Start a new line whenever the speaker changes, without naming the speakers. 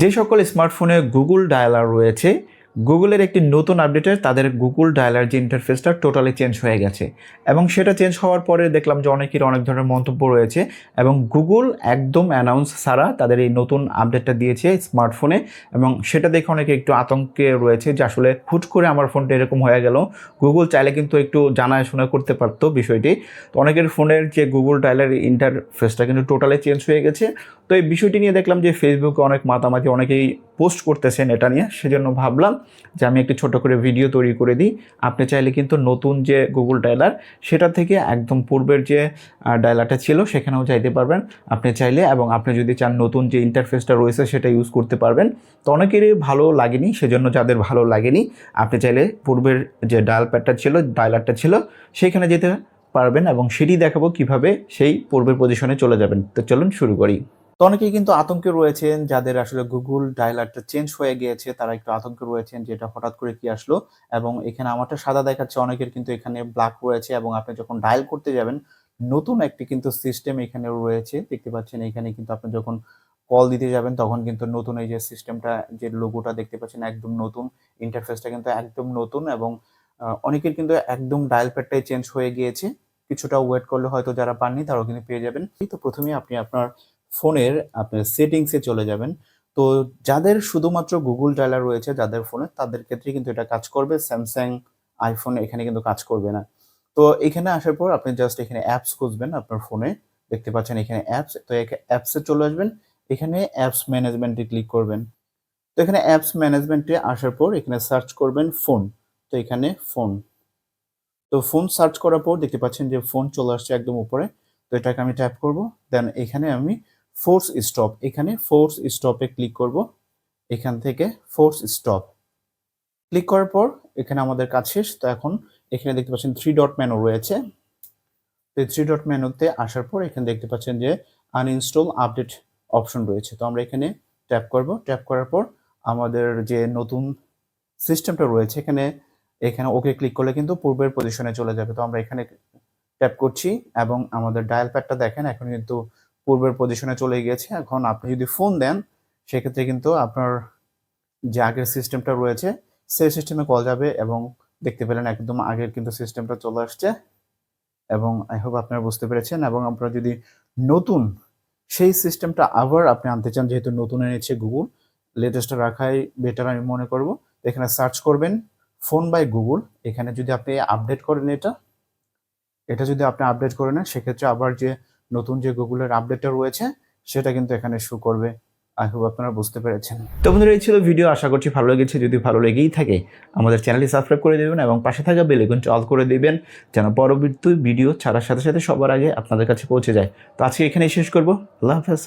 যে সকল স্মার্টফোনে গুগল ডায়ালার রয়েছে, গুগলের একটি নতুন আপডেটে তাদের গুগল ডায়ালার যে ইন্টারফেসটা টোটালি চেঞ্জ হয়ে গেছে। এবং সেটা চেঞ্জ হওয়ার পরে দেখলাম যে অনেকের অনেক ধরনের মন্তব্য রয়েছে এবং গুগল একদম অ্যানাউন্স ছাড়া তাদের এই নতুন আপডেটটা দিয়েছে স্মার্টফোনে এবং সেটা দেখে অনেকে একটু আতঙ্কে রয়েছে যে আসলে হুট করে আমার ফোনটা এরকম হয়ে গেল, গুগল চাইলে কিন্তু একটু জানায় শোনা করতে পারতো বিষয়টি। তো অনেকের ফোনের যে গুগল ডায়ালার ইন্টারফেসটা কিন্তু টোটালি চেঞ্জ হয়ে গেছে। তো এই বিষয়টি নিয়ে দেখলাম যে ফেসবুকে অনেক মাতামাতি অনেকেই পোস্ট করতেছেন এটা নিয়ে। সেজন্য ভাবলাম যে আমি একটি ছোট করে ভিডিও তৈরি করে দিই। আপনি চাইলে কিন্তু নতুন যে গুগল ডায়লার সেটা থেকে একদম পূর্বের যে ডায়লারটা ছিল, সেখানেও যাইতে পারবেন। আপনি চাইলে এবং আপনি যদি চান নতুন যে ইন্টারফেসটা রয়েছে, সেটা ইউজ করতে পারবেন। তো অনেকেরই ভালো লাগেনি, সেজন্য যাদের ভালো লাগেনি, আপনি চাইলে পূর্বের যে ডায়াল প্যাডটা ছিল ডায়লারটা ছিল, সেখানে যেতে পারবেন এবং সেটি দেখাবো কীভাবে সেই পূর্বের পজিশনে চলে যাবেন। তো চলুন শুরু করি। তো অনেকেই কিন্তু আতঙ্কে রয়েছেন, যাদের আসলে গুগল ডায়ালারটা চেঞ্জ হয়ে গিয়েছে, তারা একটু আতঙ্কে রয়েছেন যে এটা হঠাৎ করে কি আসলো এবং এখানে আমারটা সাদা দেখাচ্ছে। অনেকের কিন্তু এখানে ব্ল্যাক রয়েছে এবং আপনি যখন ডায়াল করতে যাবেন, নতুন একটি কিন্তু সিস্টেম এখানে রয়েছে। দেখতে পাচ্ছেন এখানে কিন্তু আপনি যখন কল দিতে যাবেন, তখন কিন্তু নতুন এই যে সিস্টেমটা যে লোগোটা দেখতে পাচ্ছেন একদম নতুন ইন্টারফেসটা কিন্তু একদম নতুন এবং অনেকের কিন্তু একদম ডায়াল প্যাডটাই চেঞ্জ হয়ে গিয়েছে। কিছুটা ওয়েট করলে হয়তো যারা পাননি, তারাও কিন্তু পেয়ে যাবেন। তো প্রথমে আপনি আপনার ফোনের আপনার সেটিংসে চলে যাবেন। তো যাদের শুধুমাত্র গুগল ডায়ালার রয়েছে যাদের ফোনে, তাদের ক্ষেত্রে কিন্তু এটা কাজ করবে। স্যামসাং আইফোন এখানে কিন্তু কাজ করবে না। তো এখানে আসার পর আপনি জাস্ট এখানে অ্যাপস খুঁজবেন আপনার ফোনে। দেখতে পাচ্ছেন এখানে অ্যাপস তো অ্যাপসে চলে আসবেন। এখানে অ্যাপস ম্যানেজমেন্টে ক্লিক করবেন। তো এখানে অ্যাপস ম্যানেজমেন্টে আসার পর এখানে সার্চ করবেন ফোন তো এখানে ফোন তো ফোন সার্চ করার পর দেখতে পাচ্ছেন যে ফোন চলে আসছে একদম উপরে। তো এটাকে আমি ট্যাপ করব। দেন এখানে আমি ফোর্স স্টপ এখানে ফোর্স স্টপে ক্লিক করব, এখান থেকে ফোর্স স্টপ ক্লিক করার পর এখানে আমাদের কাজ শেষ, তো এখন এখানে দেখতে পাচ্ছেন থ্রি ডট মেনু রয়েছে, তো থ্রি ডট মেনুতে আসার পর এখানে দেখতে পাচ্ছেন যে আনইনস্টল আপডেট অপশন রয়েছে, তো আমরা এখানে ট্যাপ করব ট্যাপ করার পর আমাদের যে নতুন সিস্টেমটা রয়েছে, এখানে এখানে ওকে ক্লিক করলে কিন্তু পূর্বের পজিশনে চলে যাবে, তো আমরা এখানে ট্যাপ করছি এবং আমাদের ডায়াল প্যাডটা দেখেন, এখন কিন্তু পূর্বের পজিশনে চলে গিয়েছে। এখন আপনি যদি ফোন দেন, সেক্ষেত্রে কিন্তু আপনার যে আগের সিস্টেমটা রয়েছে, সেই সিস্টেমে কল যাবে এবং দেখতে পেলেন একদম আগের কিন্তু সিস্টেমটা চলে আসছে। এবং আই হোপ আপনারা বুঝতে পেরেছেন এবং আপনারা যদি নতুন, সেই সিস্টেমটা আবার আপনি আনতে চান, যেহেতু নতুন এনেছে গুগল লেটেস্টটা রাখাই বেটার আমি মনে করব। এখানে সার্চ করবেন ফোন বাই গুগল এখানে যদি আপনি আপডেট করেন এটা এটা যদি আপনি আপডেট করে নেন, সেক্ষেত্রে আবার যে নতুন যে গুগলের আপডেটটা রয়েছে, সেটা কিন্তু এখানে শো করবে। আই হোপ আপনারা বুঝতে পেরেছেন। তো বন্ধুরা, এই ছিল ভিডিও আশা করছি ভালো লেগেছে। যদি ভালো লেগেই থাকে, আমাদের চ্যানেলটি সাবস্ক্রাইব করে দেবেন এবং পাশে থাকা বেল আইকনটি অল করে দিবেন, যেন পরবর্তী ভিডিও ছাড়ার সাথে সাথে সবার আগে আপনাদের কাছে পৌঁছে যায়। তো আজকে এখানেই শেষ করব। আল্লাহ হাফেজ।